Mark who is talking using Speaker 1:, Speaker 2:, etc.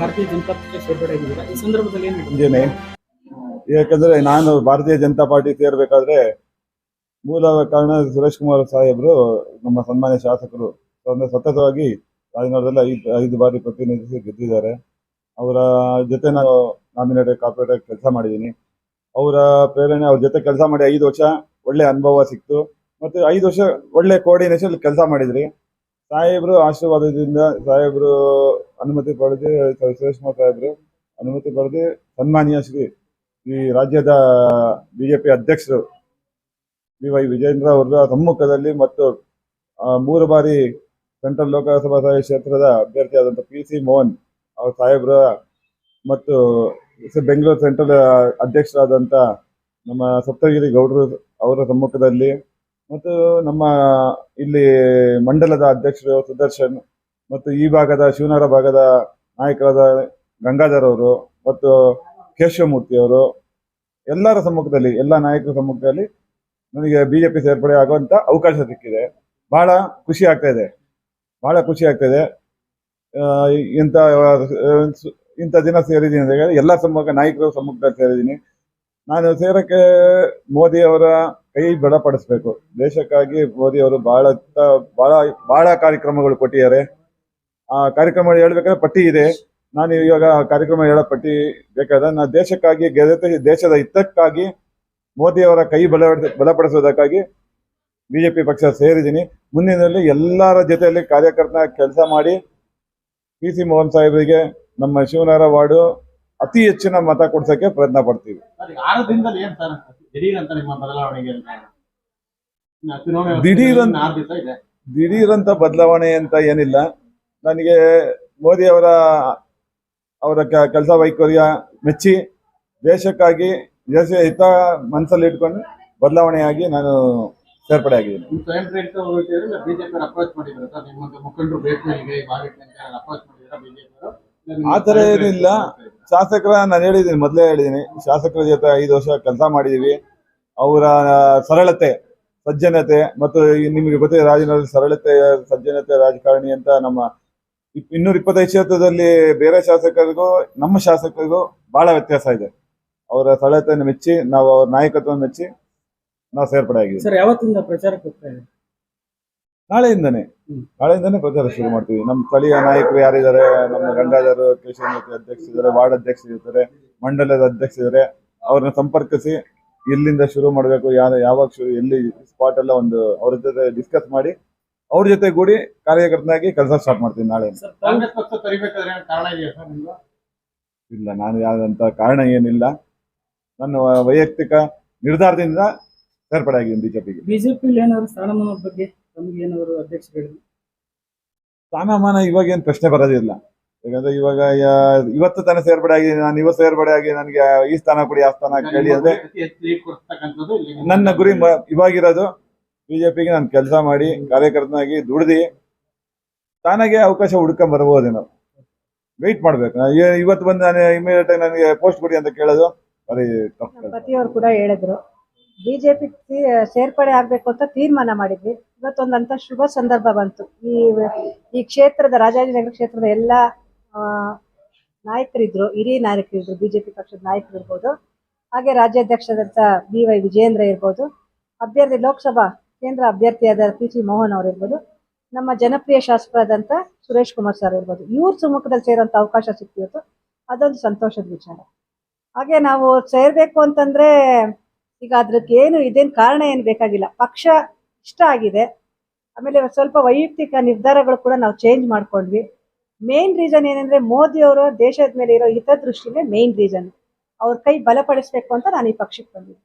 Speaker 1: ಭಾರತೀಯ ಜನತಾ ಪಕ್ಷ ಸೇರ್ಪಡೆ ಈ ಸಂದರ್ಭದಲ್ಲಿ ಏನು
Speaker 2: ಯಾಕಂದ್ರೆ ನಾನು ಭಾರತೀಯ ಜನತಾ ಪಾರ್ಟಿ ಸೇರ್ಬೇಕಾದ್ರೆ ಮೂಲ ಕಾರಣ ಸುರೇಶ್ ಕುಮಾರ್ ಸಾಹೇಬರು, ನಮ್ಮ ಸನ್ಮಾನ್ಯ ಶಾಸಕರು ಅಂದ್ರೆ ಸತತವಾಗಿ ರಾಜನಗರದಲ್ಲಿ ಐದು ಐದು ಬಾರಿ ಪ್ರತಿನಿಧಿಸಿ ಗೆದ್ದಿದ್ದಾರೆ. ಅವರ ಜೊತೆ ನಾನು ನಾಮಿನೇಟೆಡ್ ಕಾರ್ಪೊರೇಟರ್ ಕೆಲಸ ಮಾಡಿದ್ದೀನಿ. ಅವರ ಪ್ರೇರಣೆ ಅವ್ರ ಜೊತೆ ಕೆಲಸ ಮಾಡಿ ಐದು ವರ್ಷ ಒಳ್ಳೆ ಅನುಭವ ಸಿಕ್ತು. ಮತ್ತೆ ಐದು ವರ್ಷ ಒಳ್ಳೆ ಕೋಆರ್ಡಿನೇಷನ್ ಕೆಲಸ ಮಾಡಿದ್ರಿ. ಸಾಹೇಬರು ಆಶೀರ್ವಾದದಿಂದ ಸಾಹೇಬರು ಅನುಮತಿ ಪಡೆದು ಸುರೇಶ್ಕುಮಾರ್ ಸಾಹೇಬ್ರು ಅನುಮತಿ ಪಡೆದು ಸನ್ಮಾನ್ಯ ಶ್ರೀ, ಈ ರಾಜ್ಯದ ಬಿಜೆಪಿ ಅಧ್ಯಕ್ಷರು ಬಿ ವೈ ವಿಜೇಂದ್ರ ಅವರ ಸಮ್ಮುಖದಲ್ಲಿ ಮತ್ತು ಮೂರು ಬಾರಿ ಸೆಂಟ್ರಲ್ ಲೋಕಸಭಾ ಕ್ಷೇತ್ರದ ಅಭ್ಯರ್ಥಿಯಾದಂಥ ಪಿ ಸಿ ಮೋಹನ್ ಅವರ ಸಾಹೇಬ್ರ ಮತ್ತು ಬೆಂಗಳೂರು ಸೆಂಟ್ರಲ್ ಅಧ್ಯಕ್ಷರಾದಂಥ ನಮ್ಮ ಸಪ್ತಗಿರಿ ಗೌಡರು ಅವರ ಸಮ್ಮುಖದಲ್ಲಿ ಮತ್ತು ನಮ್ಮ ಇಲ್ಲಿ ಮಂಡಲದ ಅಧ್ಯಕ್ಷರು, ಸುದರ್ಶನ್ ಮತ್ತು ಈ ಭಾಗದ ಶಿವನಗರ ಭಾಗದ ನಾಯಕರಾದ ಗಂಗಾಧರ್ ಅವರು ಮತ್ತು ಕೇಶವಮೂರ್ತಿ ಅವರು, ಎಲ್ಲರ ಸಮ್ಮುಖದಲ್ಲಿ, ಎಲ್ಲ ನಾಯಕರ ಸಮ್ಮುಖದಲ್ಲಿ ನನಗೆ ಬಿಜೆಪಿ ಸೇರ್ಪಡೆ ಆಗುವಂತ ಅವಕಾಶ ಸಿಕ್ಕಿದೆ. ಬಹಳ ಖುಷಿ ಆಗ್ತಾ ಇದೆ. ಬಹಳ ಖುಷಿ ಆಗ್ತಾ ಇದೆ. ಇಂಥ ಇಂಥ ದಿನ ಸೇರಿದ್ದೀನಿ ಅಂತ ಹೇಳಿ ಎಲ್ಲ ಸಮ್ಮುಖ ನಾಯಕರ ಸಮ್ಮುಖದಲ್ಲಿ ಸೇರಿದ್ದೀನಿ. ನಾನು ಸೇರಕ್ಕೆ ಮೋದಿ ಅವರ ಕೈ ಬಲಪಡಿಸ್ಬೇಕು. ದೇಶಕ್ಕಾಗಿ ಮೋದಿ ಅವರು ಬಹಳ ಬಹಳ ಬಹಳ ಕಾರ್ಯಕ್ರಮಗಳು ಕೊಟ್ಟಿದ್ದಾರೆ. ಆ ಕಾರ್ಯಕ್ರಮ ಹೇಳ್ಬೇಕಾದ್ರೆ ಪಟ್ಟಿ ಇದೆ. ನಾನು ಇವಾಗ ಕಾರ್ಯಕ್ರಮ ಹೇಳೋ ಪಟ್ಟಿ ಬೇಕಾದ ನಾನು ದೇಶಕ್ಕಾಗಿ ಗೆದ್ದ ದೇಶದ ಹಿತಕ್ಕಾಗಿ ಮೋದಿ ಅವರ ಕೈ ಬಲ ಬಲಪಡಿಸೋದಕ್ಕಾಗಿ ಬಿಜೆಪಿ ಪಕ್ಷ ಸೇರಿದ್ದೀನಿ. ಮುಂದಿನಲ್ಲಿ ಎಲ್ಲರ ಜೊತೆಯಲ್ಲಿ ಕಾರ್ಯಕರ್ತನ ಕೆಲಸ ಮಾಡಿ ಪಿ ಸಿ ಮೋಹನ್ ಸಾಹೇಬರಿಗೆ ನಮ್ಮ ಶಿವನಾರ ವಾರ್ಡು ಅತಿ ಹೆಚ್ಚಿನ ಮತ ಕೊಡ್ಸೋಕ್ಕೆ ಪ್ರಯತ್ನ ಪಡ್ತೀವಿ.
Speaker 3: ಸರ್, ಈಗ ಆರು ದಿನದಲ್ಲಿ ಏನ್ ಸರ್ ದಿಢೀರ್ ನಿಮ್ಮ ಬದಲಾವಣೆಗೆ ಅಂತ?
Speaker 2: ದಿಢೀರ್ ಅಂತ-
Speaker 3: ಆರು ದಿವಸ ಇದೆ.
Speaker 2: ದಿಢೀರಂತ ಬದಲಾವಣೆ ಅಂತ ಏನಿಲ್ಲ. ನನಗೆ ಮೋದಿ ಅವರ ಅವರ ಕೆಲಸ ವೈಖರಿಯ ಮೆಚ್ಚಿ ದೇಶಕ್ಕಾಗಿ ದೇಶ ಹಿತ ಮನಸ್ಸಲ್ಲಿ ಇಟ್ಕೊಂಡು ಬದಲಾವಣೆಯಾಗಿ ನಾನು ಸೇರ್ಪಡೆ ಆಗಿದ್ದೀನಿ.
Speaker 3: ಬಿಜೆಪಿ ಅಪ್ರೋಚ್ ಮಾಡಿದ್ರು ಸರ್ ಮುಖಂಡರು ಭೇಟಿ ಅಪ್ರೋಚ್ ಮಾಡಿದ್ರು ಬಿಜೆಪಿ
Speaker 2: ಆ ಥರ ಏನಿಲ್ಲ. ಶಾಸಕರ ನಾನು ಹೇಳಿದ್ದೀನಿ, ಮೊದಲೇ ಹೇಳಿದ್ದೀನಿ. ಶಾಸಕರ ಜೊತೆ ಐದು ವರ್ಷ ಕೆಲಸ ಮಾಡಿದೀವಿ. ಅವರ ಸರಳತೆ, ಸಜ್ಜನತೆ ಮತ್ತು ನಿಮಗೆ ಗೊತ್ತಿದೆ ರಾಜನಗರದ ಸರಳತೆ, ಸಜ್ಜನತೆ, ರಾಜಕಾರಣಿ ಅಂತ ನಮ್ಮ ಇನ್ನೂರ ಇಪ್ಪತ್ತೈದು ಕ್ಷೇತ್ರದಲ್ಲಿ ಬೇರೆ ಶಾಸಕರಿಗೂ, ನಮ್ಮ ಶಾಸಕರಿಗೂ ಬಹಳ ವ್ಯತ್ಯಾಸ ಇದೆ. ಅವರ ಸರಳತೆಯನ್ನು ಮೆಚ್ಚಿ, ನಾವು ಅವ್ರ ನಾಯಕತ್ವವನ್ನು ಮೆಚ್ಚಿ, ನಾವು ಸೇರ್ಪಡೆ ಆಗಿದ್ದೀವಿ
Speaker 1: ಸರ್, ಯಾವತ್ತಿಂದ ಪ್ರಚಾರಕ್ಕೆ ಹೋಗ್ತಾ ಇದೆ
Speaker 2: ನಾಳೆಯಿಂದನೇ. ನಾಳೆಯಿಂದನೇ ಪ್ರಚಾರ ಶುರು ಮಾಡ್ತೀವಿ. ನಮ್ಮ ಸ್ಥಳೀಯ ನಾಯಕರು ಯಾರಿದ್ದಾರೆ? ನಮ್ಮ ಗಂಗಾಧರು ಕೇಶವಮೂರ್ತಿ ಅಧ್ಯಕ್ಷ ಇದ್ದಾರೆ ವಾರ್ಡ್ ಅಧ್ಯಕ್ಷ ಇರ್ತಾರೆ ಮಂಡಲದ ಅಧ್ಯಕ್ಷರಿದ್ದಾರೆ ಅವ್ರನ್ನ ಸಂಪರ್ಕಿಸಿ ಎಲ್ಲಿಂದ ಶುರು ಮಾಡಬೇಕು ಯಾರು ಯಾವಾಗ ಶುರು ಎಲ್ಲಿ ಸ್ಪಾಟ್ ಎಲ್ಲ ಒಂದು ಅವ್ರ ಜೊತೆ ಡಿಸ್ಕಸ್ ಮಾಡಿ ಅವ್ರ ಜೊತೆ ಕೂಡಿ ಕಾರ್ಯಕರ್ತನಾಗಿ ಕೆಲಸ ಸ್ಟಾರ್ಟ್ ಮಾಡ್ತೀನಿ ನಾಳೆ.
Speaker 1: ಸರ್
Speaker 3: ಕಾಂಗ್ರೆಸ್ ಪಕ್ಷ ತರಿಬೇಕಾದ್ರೆ ಕಾರಣ ಇದೆಯಾ ಸರ್
Speaker 2: ಇಲ್ಲ ನಾನು ಯಾವ್ದಂತ ಕಾರಣ ಏನಿಲ್ಲ. ನನ್ನ ವೈಯಕ್ತಿಕ ನಿರ್ಧಾರದಿಂದ ಸೇರ್ಪಡೆ ಆಗಿದ್ದೀನಿ ಬಿಜೆಪಿಗೆ
Speaker 1: ಬಿಜೆಪಿ
Speaker 2: ಸ್ಥಾನಮಾನ ಇವಾಗ ಏನು ಪ್ರಶ್ನೆ ಬರೋದಿಲ್ಲ. ಯಾಕಂದ್ರೆ ಇವಾಗ ಯಾ- ಇವತ್ತು ತಾನೇ ಸೇರ್ಪಡೆ ಆಗಿ ನಾನು ಇವತ್ತು ಸೇರ್ಪಡೆ ಆಗಿ ನನಗೆ ಈ ಸ್ಥಾನ ಕೊಡಿ ಆ ಸ್ಥಾನ ಕೇಳಿ ಅಂದ್ರೆ
Speaker 3: ಅತಿ ಹೆಚ್ಚು ಲೀಡ್ ಕೊಡ್ತಕ್ಕಂಥದ್ದು ಇಲ್ಲಿ ನಿಮ್ಮ-
Speaker 2: ನನ್ನ ಗುರಿ ಮ- ಇವಾಗಿರೋದು ಬಿಜೆಪಿಗೆ ನಾನು ಕೆಲಸ ಮಾಡಿ ಕಾರ್ಯಕರ್ತನಾಗಿ ದುಡ್ದು ತಾನಾಗೆ ಅವಕಾಶ ಹುಡ್ಕೊಂಡ್ ಬರ್ಬೋದೇನೋ ವೆಯ್ಟ್ ಮಾಡ್ಬೇಕು. ಏ- ಇವತ್ತು ಬಂದು ನಾನು ಇಮಿಡಿಯೇಟ್ ಆಗಿ ನನಗೆ ಪೋಸ್ಟ್ ಕೊಡಿ ಅಂತ ಕೇಳೋದು ಬರೀ ತಪ್ಪು.
Speaker 4: ನಮ್ಮ ಪತಿಯವರು ಕೂಡ ಹೇಳಿದ್ರು. ಬಿಜೆಪಿ ಸೇರ್ಪಡೆ ಆಗ್ಬೇಕು ಅಂತ ತೀರ್ಮಾನ ಮಾಡಿದ್ವಿ. ಇವತ್ತೊಂದಂತ ಶುಭ ಸಂದರ್ಭ ಬಂತು. ಈ ಈ ಕ್ಷೇತ್ರದ ರಾಜಾಜಿನಗರ ಕ್ಷೇತ್ರದ ಎಲ್ಲ ನಾಯಕರಿದ್ರು, ಹಿರಿಯ ನಾಯಕರಿದ್ರು, ಬಿಜೆಪಿ ಪಕ್ಷದ ನಾಯಕರು ಇರ್ಬೋದು, ಹಾಗೆ ರಾಜ್ಯಾಧ್ಯಕ್ಷದಂತ ಬಿ ವೈ ವಿಜೇಂದ್ರ ಇರ್ಬೋದು, ಅಭ್ಯರ್ಥಿ ಲೋಕಸಭಾ ಕೇಂದ್ರ ಅಭ್ಯರ್ಥಿಯಾದ ಪಿ ಸಿ ಮೋಹನ್ ಅವರು ಇರ್ಬೋದು, ನಮ್ಮ ಜನಪ್ರಿಯ ಶಾಸಕರಾದಂಥ ಸುರೇಶ್ ಕುಮಾರ್ ಸರ್ ಇರ್ಬೋದು. ಇವ್ರ ಸುಮ್ಮುಖದಲ್ಲಿ ಸೇರೋಂಥ ಅವಕಾಶ ಸಿಕ್ತಿತ್ತು ಅದೊಂದು ಸಂತೋಷದ ವಿಚಾರ. ಹಾಗೆ ನಾವು ಸೇರ್ಬೇಕು ಅಂತಂದ್ರೆ ಈಗ ಅದಕ್ಕೆ ಏನು, ಇದೇನು ಕಾರಣ ಏನು ಬೇಕಾಗಿಲ್ಲ. ಪಕ್ಷ ಇಷ್ಟ ಆಗಿದೆ. ಆಮೇಲೆ ಸ್ವಲ್ಪ ವೈಯಕ್ತಿಕ ನಿರ್ಧಾರಗಳು ಕೂಡ ನಾವು ಚೇಂಜ್ ಮಾಡ್ಕೊಂಡ್ವಿ. ಮೇನ್ ರೀಸನ್ ಏನಂದ್ರೆ ಮೋದಿ ಅವರು ದೇಶದ ಮೇಲೆ ಇರೋ ಹಿತದೃಷ್ಟಿನೇ ಮೇನ್ ರೀಸನ್ ಅವ್ರ ಕೈ ಬಲಪಡಿಸ್ಬೇಕು ಅಂತ ನಾನು ಈ ಪಕ್ಷಕ್ಕೆ ಬಂದಿದ್ದೆ